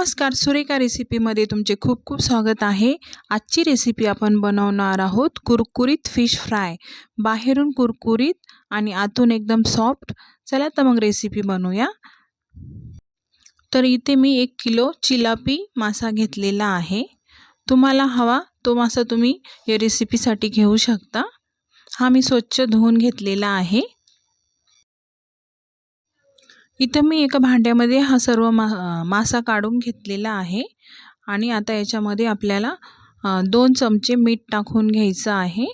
नमस्कार सुरेखा रेसिपीमध्ये तुमचे खूप खूप स्वागत आहे. आजची रेसिपी आपण बनवणार आहोत कुरकुरीत फिश फ्राय बाहेरून कुरकुरीत आणि आतून एकदम सॉफ्ट चला तर मग रेसिपी बनवूया. तर इथे मी एक किलो चिलापी मासा घेतलेला आहे. तुम्हाला हवा तो मासा तुम्ही या रेसिपीसाठी घेऊ शकता. हा मी स्वच्छ धुवून घेतलेला आहे. इथं मी एका भांड्यामध्ये हा सर्व मा मासा काढून घेतलेला आहे. आणि आता याच्यामध्ये आपल्याला दोन चमचे मीठ टाकून घ्यायचं आहे.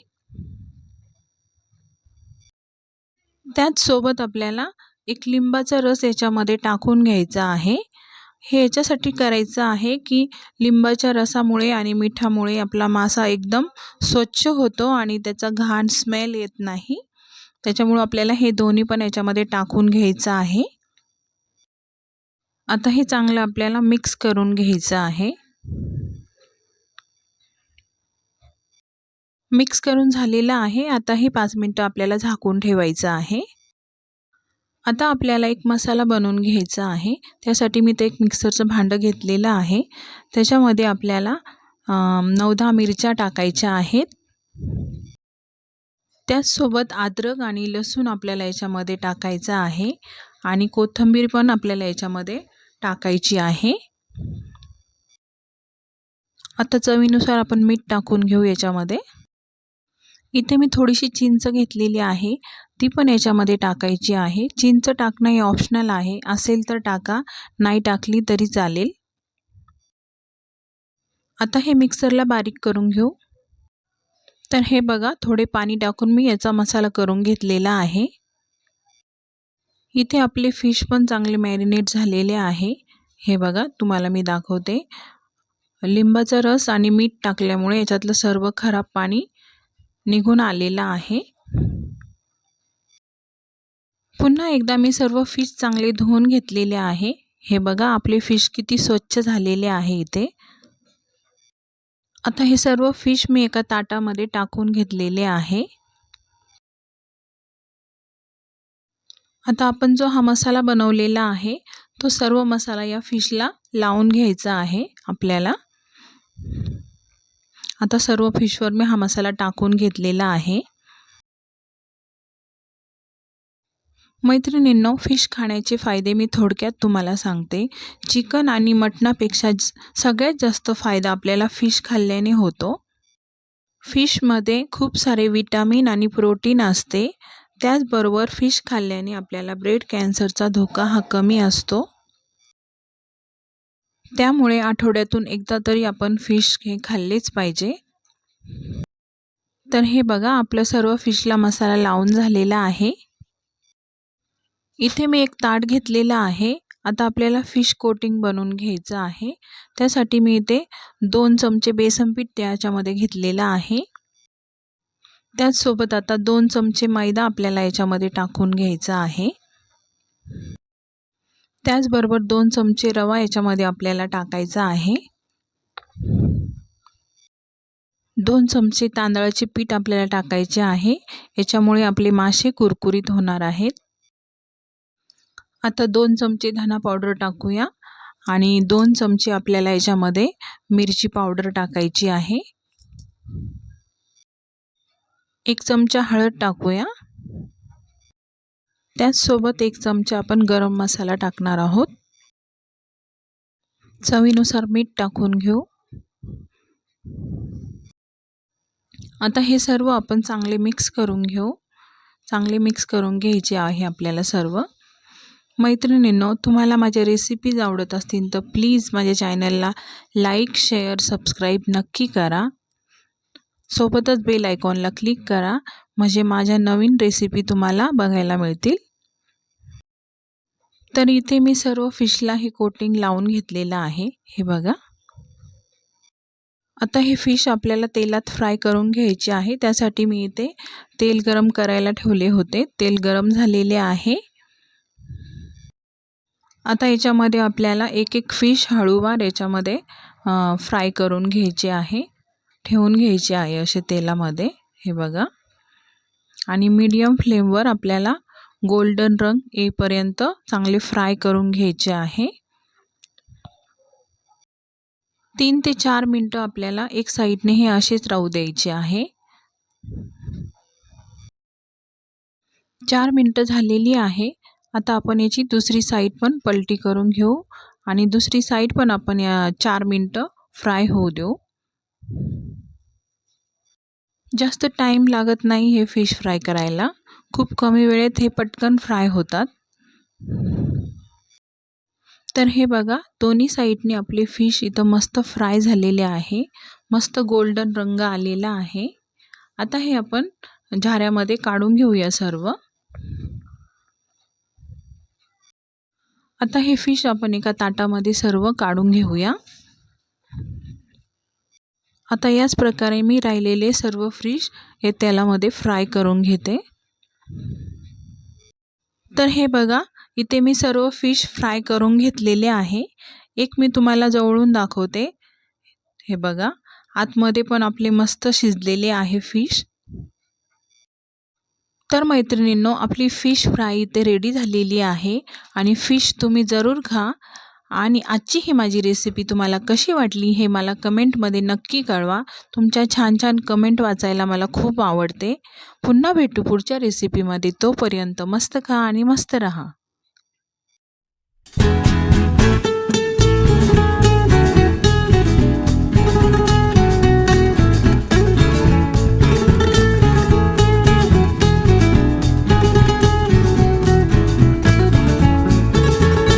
त्याचसोबत आपल्याला एक लिंबाचा रस याच्यामध्ये टाकून घ्यायचा आहे. हे याच्यासाठी करायचं आहे की लिंबाच्या रसामुळे आणि मिठामुळे आपला मासा एकदम स्वच्छ होतो आणि त्याचा घाण स्मेल येत नाही. त्याच्यामुळं आपल्याला हे दोन्ही पण याच्यामध्ये टाकून घ्यायचं आहे. आता हे चांगलं आपल्याला मिक्स करून घ्यायचं आहे. मिक्स करून झालेलं आहे. आता हे पाच मिनटं आपल्याला झाकून ठेवायचं आहे. आता आपल्याला एक मसाला बनवून घ्यायचा आहे. त्यासाठी मी ते एक मिक्सरचं भांडं घेतलेलं आहे. त्याच्यामध्ये आपल्याला नऊ दहा मिरच्या टाकायच्या आहेत. त्याचसोबत अद्रक आणि लसूण आपल्याला याच्यामध्ये टाकायचं आहे. आणि कोथिंबीर पण आपल्याला याच्यामध्ये टाकायची आहे. आता चवीनुसार आपण मीठ टाकून घेऊ याच्यामध्ये. इथे मी थोडीशी चिंच घेतलेली आहे. ती पण याच्यामध्ये टाकायची आहे. चिंच टाकणं हे ऑप्शनल आहे. असेल तर टाका. नाही टाकली तरी चालेल. आता हे मिक्सरला बारीक करून घेऊ. तर हे बघा थोडे पाणी टाकून मी याचा मसाला करून घेतलेला आहे. इथे आपले फिश पण चांगले मॅरिनेट झालेले आहे. हे बघा तुम्हाला मी दाखवते. लिंबाचा रस आणि मीठ टाकल्यामुळे याच्यातलं सर्व खराब पाणी निघून आलेलं आहे. पुन्हा एकदा मी सर्व फिश चांगले धुवून घेतलेले आहे. हे बघा आपले फिश किती स्वच्छ झालेले आहे इथे. आता हे सर्व फिश मी एका ताटामध्ये टाकून घेतलेले आहे. आता आपण जो हा मसाला बनवलेला आहे तो सर्व मसाला या फिशला लावून घ्यायचा आहे आपल्याला. आता सर्व फिशवर मी हा मसाला टाकून घेतलेला आहे. मैत्रिणींनो फिश खाण्याचे फायदे मी थोडक्यात तुम्हाला सांगते. चिकन आणि मटणापेक्षा सगळ्यात जास्त फायदा आपल्याला फिश खाल्ल्याने होतो. फिशमध्ये खूप सारे विटामिन आणि प्रोटीन असते. त्याचबरोबर फिश खाल्ल्याने आपल्याला ब्रेड कॅन्सरचा धोका हा कमी असतो. त्यामुळे आठवड्यातून एकदा तरी आपण फिश हे खाल्लेच पाहिजे. तर हे बघा आपलं सर्व फिशला मसाला लावून झालेला आहे. इथे मी एक ताट घेतलेलं आहे. आता आपल्याला फिश कोटिंग बनवून घ्यायचं आहे. त्यासाठी मी इथे दोन चमचे बेसन पीठ त्याच्यामध्ये घेतलेलं आहे. त्याचसोबत आता दोन चमचे मैदा आपल्याला याच्यामध्ये टाकून घ्यायचा आहे. त्याचबरोबर दोन चमचे रवा याच्यामध्ये आपल्याला टाकायचा आहे. दोन चमचे तांदळाचे पीठ आपल्याला टाकायचे आहे. याच्यामुळे आपले मासे कुरकुरीत होणार आहेत. आता दोन चमचे धना पावडर टाकूया आणि दोन चमचे आपल्याला याच्यामध्ये मिरची पावडर टाकायची आहे. एक चमचा हळद टाकूया. त्याचसोबत एक चमचा आपण गरम मसाला टाकणार आहोत. चवीनुसार मीठ टाकून घेऊ. आता हे सर्व आपण चांगले मिक्स करून घेऊ. चांगले मिक्स करून घ्यायचे आहे आपल्याला सर्व. मैत्रिणींनो तुम्हाला माझ्या रेसिपीज आवडत असतील तर प्लीज माझ्या चॅनलला लाईक शेअर सबस्क्राईब नक्की करा. सोबतच बेल आयकॉनला क्लिक करा. म्हणजे माझ्या नवीन रेसिपी तुम्हाला बघायला मिळतील. तर इथे मी सर्व फिशला हे कोटिंग लावून घेतलेलं आहे. हे बघा. आता हे फिश आपल्याला तेलात फ्राय करून घ्यायचे आहे. त्यासाठी मी इथे तेल गरम करायला ठेवले होते. तेल गरम झालेले आहे. आता याच्यामध्ये आपल्याला एक एक फिश हळूवार याच्यामध्ये फ्राय करून घ्यायचे आहे. ठेवून घ्यायचे आहे असे तेलामध्ये. हे बघा. आणि मीडियम फ्लेमवर आपल्याला गोल्डन रंग येईपर्यंत चांगले फ्राय करून घ्यायचे आहे. तीन ते चार मिनटं आपल्याला एक साईडने हे असेच राहू द्यायचे आहे. चार मिनटं झालेली आहे. आता आपण याची दुसरी साईड पण पलटी करून घेऊ आणि दुसरी साईड पण आपण या चार मिनटं फ्राय होऊ देऊ. जास्त टाईम लागत नाही हे फिश फ्राय करायला. खूप कमी वेळेत हे पटकन फ्राय होतात. तर हे बघा दोन्ही साईडने आपली फिश इथं मस्त फ्राय झालेले आहे. मस्त गोल्डन रंग आलेला आहे. आता हे आपण झाऱ्यामध्ये काढून घेऊया सर्व. आता हे फिश आपण एका ताटामध्ये सर्व काढून घेऊया. आता याच प्रकारे मी राहिलेले सर्व फिश हे तेलामध्ये फ्राय करून घेते. तर हे बघा इथे मी सर्व फिश फ्राय करून घेतलेले आहे. एक मी तुम्हाला जवळून दाखवते. हे बघा आतमध्ये पण आपले मस्त शिजलेले आहे फिश. तर मैत्रिणींनो आपली फिश फ्राय इथे रेडी झालेली आहे आणि फिश तुम्ही जरूर खा. आणि आजची ही माझी रेसिपी तुम्हाला कशी वाटली हे मला कमेंटमध्ये नक्की कळवा. तुमच्या छान छान कमेंट वाचायला मला खूप आवडते. पुन्हा भेटू पुढच्या रेसिपीमध्ये तोपर्यंत मस्त खा आणि मस्त रहा.